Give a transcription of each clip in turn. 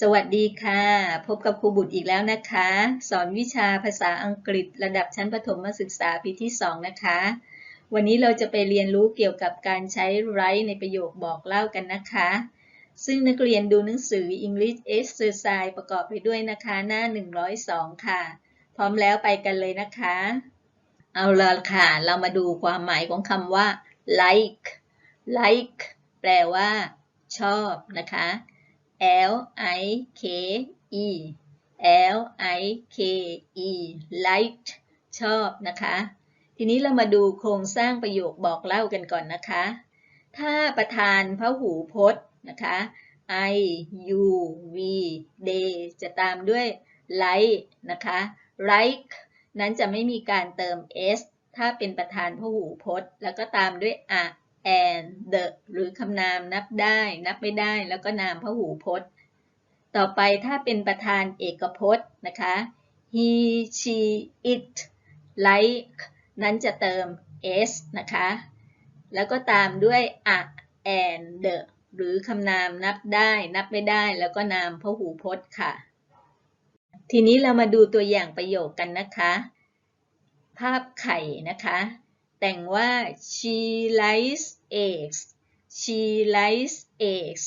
สวัสดีค่ะ พบกับครูบุตรอีกแล้วนะคะ สอนวิชาภาษาอังกฤษระดับชั้นประถมศึกษาปีที่ 2 นะคะ วันนี้เราจะไปเรียนรู้เกี่ยวกับการใช้ write ในประโยคบอกเล่ากันนะคะ ซึ่งนักเรียนดูหนังสือ English Exercise ประกอบไปด้วยนะคะหน้า 102 ค่ะ พร้อมแล้วไปกันเลยนะคะ เอาละค่ะ เรามาดูความหมายของคำว่า like like แปลว่า ชอบนะคะ L I K E L I K E liked ชอบนะคะ ทีนี้เรามาดูโครงสร้างประโยคบอกเล่ากันก่อนนะคะ ถ้าประธานพหูพจน์นะคะ I U V they จะตามด้วย like นะคะ like นั้นจะไม่มีการเติม s ถ้าเป็นประธานพหูพจน์ แล้วก็ตามด้วย a and the หรือคำนามนับได้ นับไม่ได้ แล้วก็นามพหูพจน์ ต่อไปถ้าเป็นประธานเอกพจน์นะคะ he she it like นั้นจะเติม s นะคะ แล้วก็ตามด้วย a and the หรือคำนามนับได้ นับไม่ได้ แล้วก็นามพหูพจน์ค่ะ ทีนี้เรามาดูตัวอย่างประโยคกันนะคะ ภาพไข่นะคะ แต่งว่า she likes eggs she likes eggs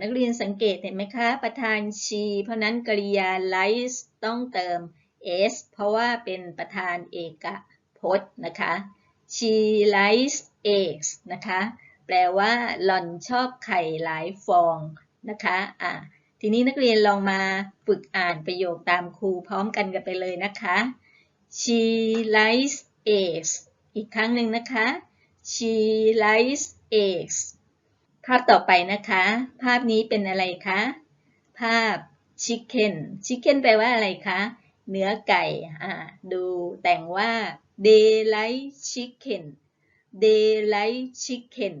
นักเรียนสังเกตเห็นไหมคะ ประธาน she เพราะนั้นกริยา likes ต้องเติม s เพราะว่าเป็นประธานเอกพจน์นะคะ she likes eggs นะคะ แปลว่าหล่อนชอบไข่หลายฟองนะคะอ่าทีนี้นักเรียนลองมาฝึกอ่านประโยคตามครูพร้อมกันกันไปเลยนะคะ she likes eggs อีกครั้งหนึ่งนะคะ she likes eggs ภาพต่อไปนะคะ ภาพนี้เป็นอะไรคะ ภาพ chicken chicken แปลว่าอะไรคะ เนื้อไก่อ่าดูแต่งว่า they like chicken they like chicken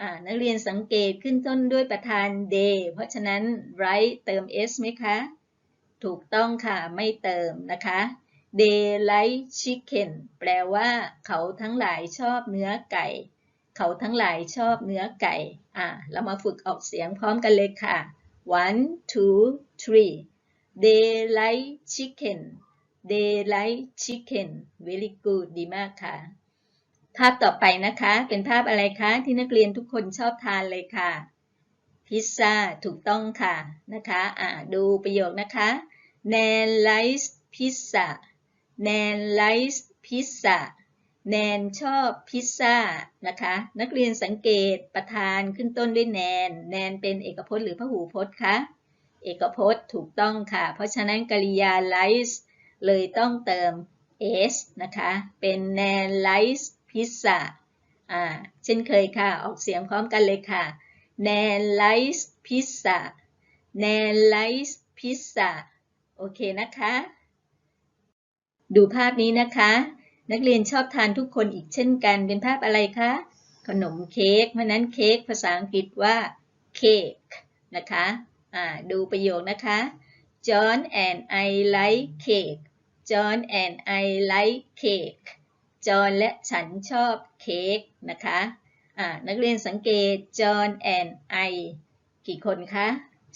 อ่านักเรียนสังเกตขึ้นต้นด้วยประธาน they เพราะฉะนั้น right เติม s ไหมคะ ถูกต้องค่ะ ไม่เติมนะคะ they like chicken แปลว่า เขาทั้งหลายชอบเนื้อไก่ เขาทั้งหลายชอบเนื้อไก่ อ่าเรามาฝึกออกเสียงพร้อมกันเลยค่ะ one two three they like chicken they like chicken very good ดีมากค่ะ ภาพต่อไปนะคะ เป็นภาพอะไรคะที่นักเรียนทุกคนชอบทานเลยค่ะ พิซซ่าถูกต้องค่ะนะคะ อ่าดูประโยคนะคะ Nan likes pizza Nan likes pizza แนนชอบพิซซ่านะคะ นักเรียนสังเกตประธานขึ้นต้นด้วยแนน แนนเป็นเอกพจน์หรือพหูพจน์คะ เอกพจน์ถูกต้องค่ะ เพราะฉะนั้นกริยา likes เลยต้องเติม s นะคะ เป็น Nan likes pizza อ่า เช่นเคยค่ะ ออกเสียงพร้อมกันเลยค่ะ Nan likes pizza Nan likes pizza โอเคนะคะ ดูภาพนี้นะคะ นักเรียนชอบทานทุกคนอีกเช่นกัน เป็นภาพอะไรคะ ขนมเค้กเพราะนั้นเค้กภาษาอังกฤษว่าเค้กนะคะอ่าดูประโยคนะคะ John and I like cake John and I like cake จอห์นและฉันชอบเค้กนะคะอ่านักเรียนสังเกต John and I กี่คนคะ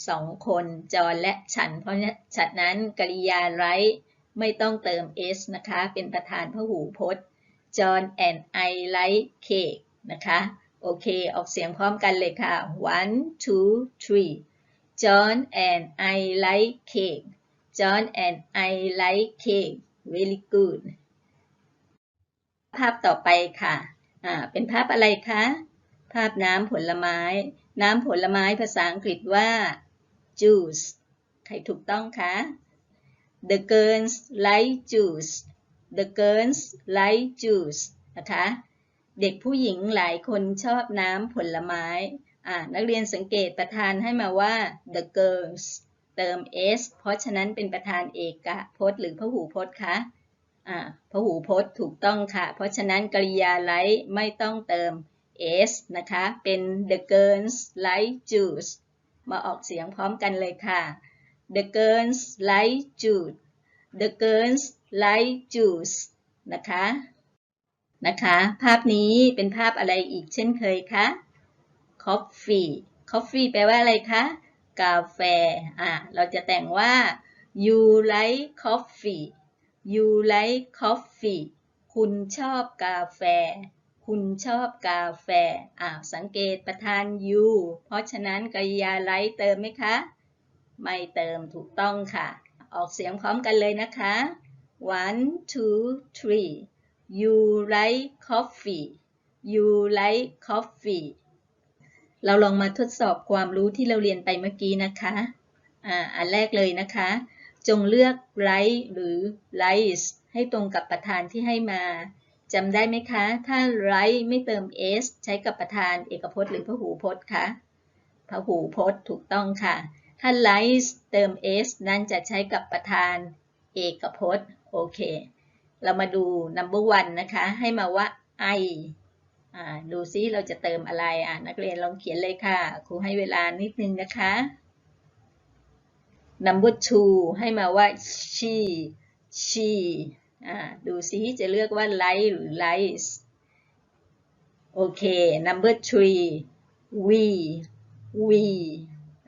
สองคน จอห์นและฉัน เพราะฉะนั้นกริยา right ไม่ต้องเติม s นะคะ เป็นประธานพหูพจน์ John and I like cake นะคะ โอเค ออกเสียงพร้อมกันเลยค่ะ one two three John and I like cake John and I like cake very good ภาพต่อไปค่ะ อ่า เป็นภาพอะไรคะ ภาพน้ำผลไม้ น้ำผลไม้ภาษาอังกฤษว่า juice ใครถูกต้องคะ The girls like juice The girls like juice นะคะ เด็กผู้หญิงหลายคนชอบน้ำผลไม้อ่านักเรียนสังเกตประธานให้มาว่า the girls เติม s เพราะฉะนั้นเป็นประธานเอกพจน์หรือพหูพจน์คะอ่าพหูพจน์ถูกต้องค่ะ เพราะฉะนั้นกริยา like ไม่ต้องเติม s นะคะ เป็น the girls like juice มาออกเสียงพร้อมกันเลยค่ะ The girls like juice The girls like juice นะคะนะคะ ภาพนี้เป็นภาพอะไรอีกเช่นเคยคะ coffee coffee แปลว่าอะไรคะ กาแฟ อะ เราจะแต่งว่า you like coffee you like coffee คุณชอบกาแฟ คุณชอบกาแฟ อ่าสังเกตประธาน you เพราะฉะนั้นกริยา like เติมไหมคะ ไม่เติมถูกต้องค่ะ ออกเสียงพร้อมกันเลยนะคะ one two three you like coffee you like coffee เราลองมาทดสอบความรู้ที่เราเรียนไปเมื่อกี้นะคะอ่าอันแรกเลยนะคะ จงเลือก right หรือ rice ให้ตรงกับประธานที่ให้มาจำได้ไหมคะ ถ้า right ไม่เติม s ใช้กับประธานเอกพจน์หรือพหูพจน์คะพหูพจน์ถูกต้องค่ะ ถ้า rice เติม s นั้นจะใช้กับประธานเอกพจน์ โอเค เรามาดู number one นะคะ ให้มาว่า I อ่าดูซิเราจะเติมอะไรอ่านักเรียนลองเขียนเลยค่ะ ครูให้เวลานิดนึงนะคะ number two ให้มาว่า she she อ่ดูซิจะเลือกว่า like หรือ lies โอเค number three we we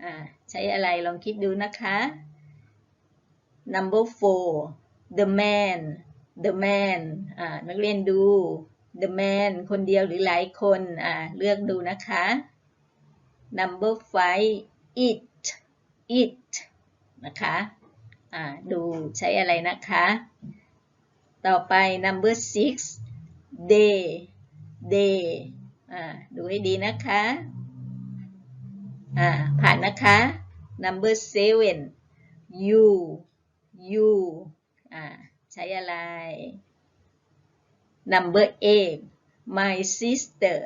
อ่า ใช้อะไรลองคิดดูนะคะ number four the man the man อ่านักเรียนดู the man คนเดียวหรือหลายคนอ่าเลือกดูนะคะ number five it it นะคะอ่าดูใช้อะไรนะคะ ต่อไป number six they they อ่าดูให้ดีนะคะอ่าผ่านนะคะ number seven you you อ่าใช้อะไร number eight my sister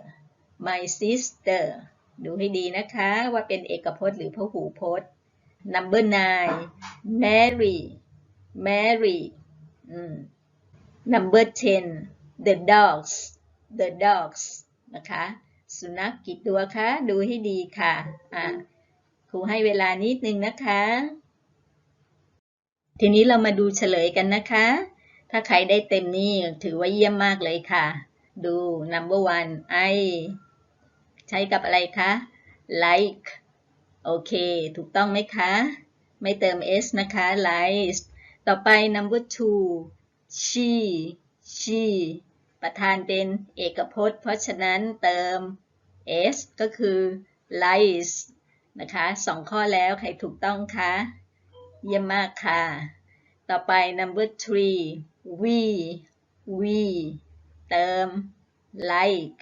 my sister ดูให้ดีนะคะว่าเป็นเอกพจน์หรือพหูพจน์ number nine Mary Mary อืม number ten the dogs the dogs นะคะ สุนัขกกี่ตัวคะ ดูให้ดีค่ะ อ่า ครูให้เวลานิดนึงนะคะ ทีนี้เรามาดูเฉลยกันนะคะ ถ้าใครได้เต็มนี่ถือว่าเยี่ยมมากเลยค่ะ ดู number one I ใช้กับอะไรคะ like โอเค ถูกต้องไหมคะ ไม่เติม s นะคะ like ต่อไป number two she she ประธานเป็นเอกพจน์ เพราะฉะนั้นเติม s ก็คือ lies นะคะสองข้อแล้วใครถูกต้องคะเยี่ยมมากค่ะ ต่อไป number three we we เติม like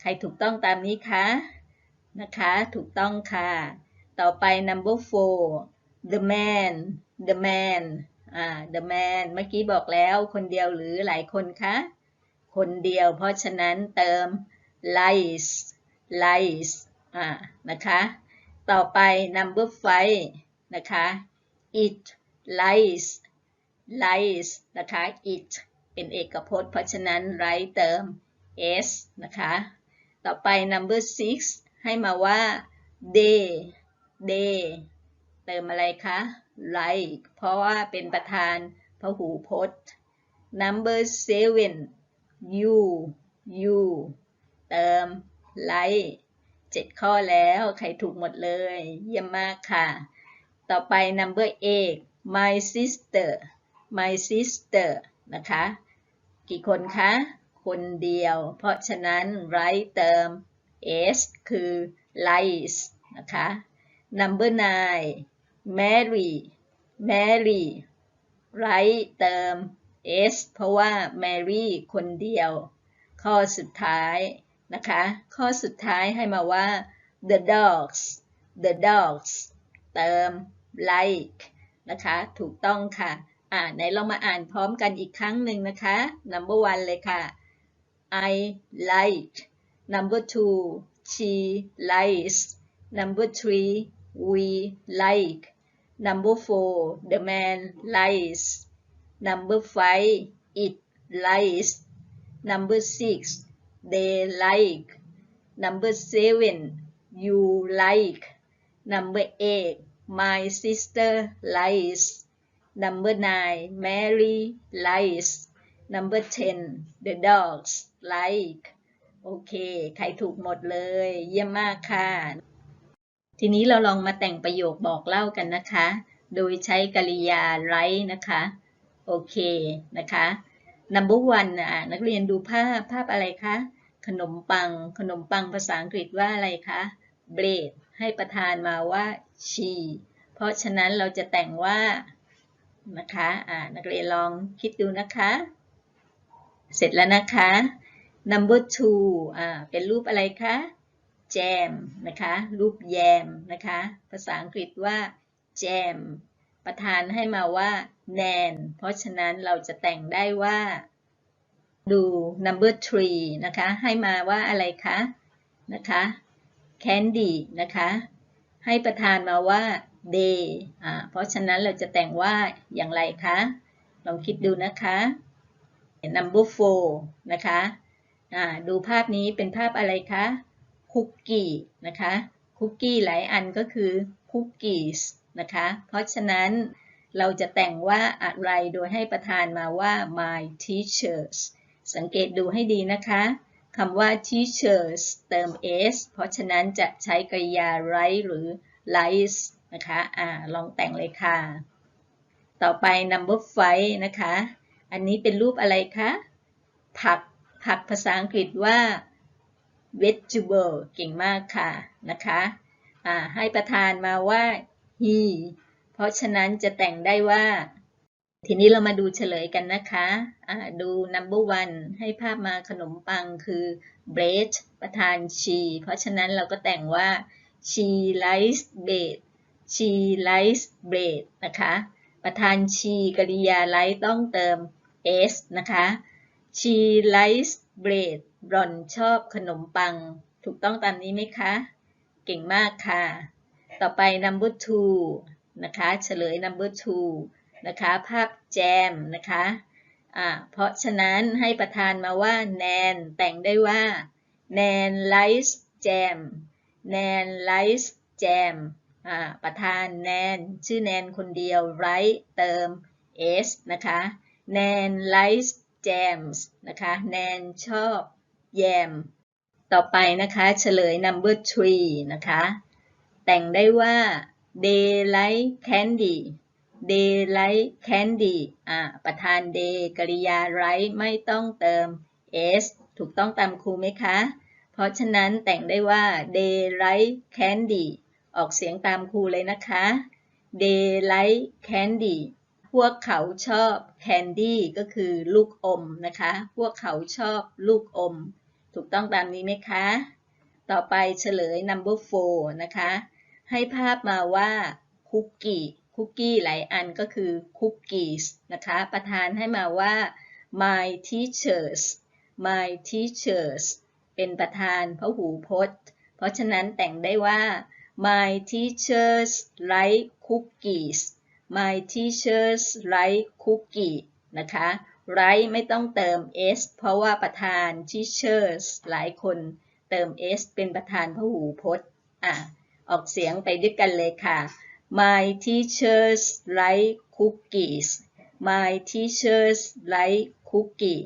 ใครถูกต้องตามนี้คะนะคะถูกต้องค่ะ ต่อไป number four the man the man อ่า the man เมื่อกี้บอกแล้วคนเดียวหรือหลายคนคะ คนเดียวเพราะฉะนั้นเติม lies lies อ่านะคะ ต่อไป number five นะคะ it lies lies นะคะ it เป็นเอกพจน์ เพราะฉะนั้น right เติม s นะคะ ต่อไป number six ให้มาว่า they they เติมอะไรคะ like เพราะว่าเป็นประธานพหูพจน์ number seven you you เติม like เจ็ดข้อแล้ว ใครถูกหมดเลย เยี่ยมมากค่ะ ต่อไป number eight my sister my sister นะคะ กี่คนคะ คนเดียว เพราะฉะนั้น right เติม s คือ lies นะคะ number nine Mary Mary right เติม s เพราะว่า Mary คนเดียว ข้อสุดท้าย นะคะ ข้อสุดท้ายให้มาว่า the dogs the dogs เติม like นะคะ ถูกต้องค่ะ อ่าไหนเรามาอ่านพร้อมกันอีกครั้งหนึ่งนะคะ number one เลยค่ะ I like number two she likes number three we like number four the man likes number five it likes number six they like number seven you like number eight my sister likes number nine Mary likes number ten the dogs like โอเค ใครถูกหมดเลย เยี่ยมมากค่ะ ทีนี้เราลองมาแต่งประโยคบอกเล่ากันนะคะ โดยใช้กริยา write นะคะ โอเคนะคะ number one อะนักเรียนดูภาพภาพอะไรคะ ขนมปัง ขนมปังภาษาอังกฤษว่าอะไรคะ bread ให้ประธานมาว่า she เพราะฉะนั้นเราจะแต่งว่านะคะอ่านักเรียนลองคิดดูนะคะ เสร็จแล้วนะคะ number two อ่าเป็นรูปอะไรคะ jam นะคะ รูปแยมนะคะ ภาษาอังกฤษว่า jam ประธานให้มาว่า nan เพราะฉะนั้นเราจะแต่งได้ว่า ดู number three นะคะ ให้มาว่าอะไรคะ นะคะ candy นะคะ ให้ประธานมาว่า day อ่า เพราะฉะนั้นเราจะแต่งว่าอย่างไรคะ ลองคิดดูนะคะ number four นะคะ อ่า ดูภาพนี้เป็นภาพอะไรคะ คุกกี้ นะคะ คุกกี้หลายอันก็คือคุกกี้ นะคะ เพราะฉะนั้นเราจะแต่งว่าอะไรโดยให้ประธานมาว่า my teachers สังเกตดูให้ดีนะคะคำว่า teachers เติม s เพราะฉะนั้นจะใช้กริยา write หรือ lies นะคะอ่าลองแต่งเลยค่ะ ต่อไป number five นะคะ อันนี้เป็นรูปอะไรคะ ผัก ผักภาษาอังกฤษว่า vegetable เก่งมากค่ะ นะคะอ่าให้ประธานมาว่า he เพราะฉะนั้นจะแต่งได้ว่า ทีนี้เรามาดูเฉลยกันนะคะอ่าดู number one ให้ภาพมาขนมปังคือ bread ประธาน she เพราะฉะนั้นเราก็แต่งว่า she likes bread she likes bread นะคะ ประธาน she กริยา like ต้องเติม s นะคะ she likes bread รอนชอบขนมปัง ถูกต้องตามนี้ไหมคะ เก่งมากค่ะ ต่อไป number two นะคะเฉลย number two นะคะ ภาพแจมนะคะอ่าเพราะฉะนั้นให้ประธานมาว่า Nan แต่งได้ว่า Nan likes jam Nan likes jam อ่าประธาน Nan ชื่อ Nan คนเดียว write เติม s นะคะ Nan likes jams นะคะ Nan ชอบแยม ต่อไปนะคะเฉลย number three นะคะ แต่งได้ว่า they like candy they like candy อ่าประธาน they กริยา like ไม่ต้องเติม s ถูกต้องตามครูไหมคะ เพราะฉะนั้นแต่งได้ว่า they like candy ออกเสียงตามครูเลยนะคะ they like candy พวกเขาชอบ candy ก็คือลูกอมนะคะ พวกเขาชอบลูกอม ถูกต้องตามนี้ไหมคะ ต่อไปเฉลย number four นะคะ ให้ภาพมาว่าคุกกี้คุกกี้หลายอันก็คือ cookies นะคะ ประธานให้มาว่า my teachers my teachers เป็นประธานพหูพจน์ เพราะฉะนั้นแต่งได้ว่า my teachers like cookies my teachers like cookie นะคะ like ไม่ต้องเติม s เพราะว่าประธาน teachers หลายคนเติม s เป็นประธานพหูพจน์อะ ออกเสียงไปด้วยกันเลยค่ะ My teachers like cookies My teachers like cookie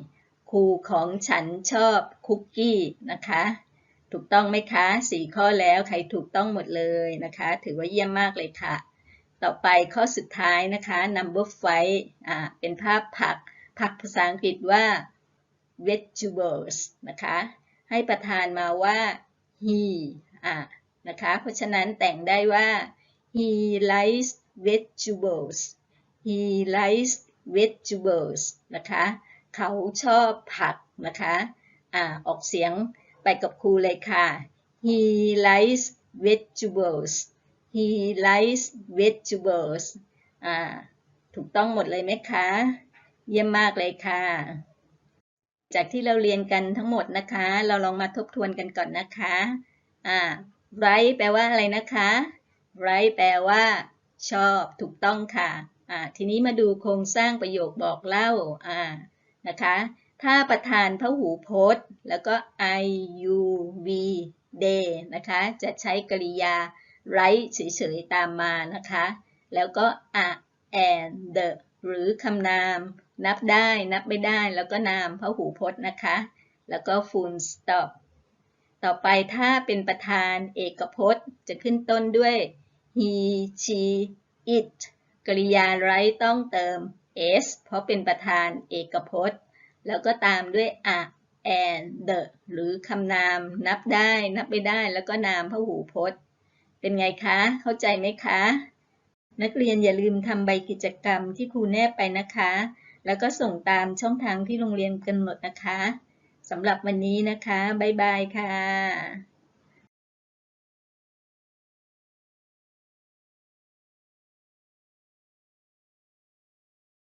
ครูของฉันชอบคุกกี้นะคะ ถูกต้องไหมคะสี่ข้อแล้วใครถูกต้องหมดเลยนะคะ ถือว่าเยี่ยมมากเลยค่ะ ต่อไปข้อสุดท้ายนะคะ number five อ่าเป็นภาพผัก ผักภาษาอังกฤษว่า vegetables นะคะ ให้ประธานมาว่า he อ่า นะคะ เพราะฉะนั้นแต่งได้ว่า he likes vegetables he likes vegetables นะคะ เขาชอบผักนะคะอ่าออกเสียงไปกับครูเลยค่ะ he likes vegetables he likes vegetables อ่าถูกต้องหมดเลยไหมคะ เยี่ยมมากเลยค่ะ จากที่เราเรียนกันทั้งหมดนะคะ เราลองมาทบทวนกันก่อนนะคะ อ่า right แปลว่าอะไรนะคะ right แปลว่า ชอบถูกต้องค่ะอ่าทีนี้มาดูโครงสร้างประโยคบอกเล่าอ่านะคะ ถ้าประธานพหูพจน์ แล้วก็ i u v day นะคะ จะใช้กริยา right เฉยๆตามมานะคะ แล้วก็ a and the หรือคำนาม นับได้นับไม่ได้ แล้วก็นามพหูพจน์นะคะ แล้วก็ full stop ต่อไปถ้าเป็นประธานเอกพจน์ จะขึ้นต้นด้วย he she it กริยา right ต้องเติม s เพราะเป็นประธานเอกพจน์ แล้วก็ตามด้วย a and the หรือคำนามนับได้ นับไม่ได้ แล้วก็นามพหูพจน์ เป็นไงคะ เข้าใจไหมคะ นักเรียนอย่าลืมทำใบกิจกรรมที่ครูแนบไปนะคะ แล้วก็ส่งตามช่องทางที่โรงเรียนกำหนดนะคะ สำหรับวันนี้นะคะ บ๊ายบายค่ะ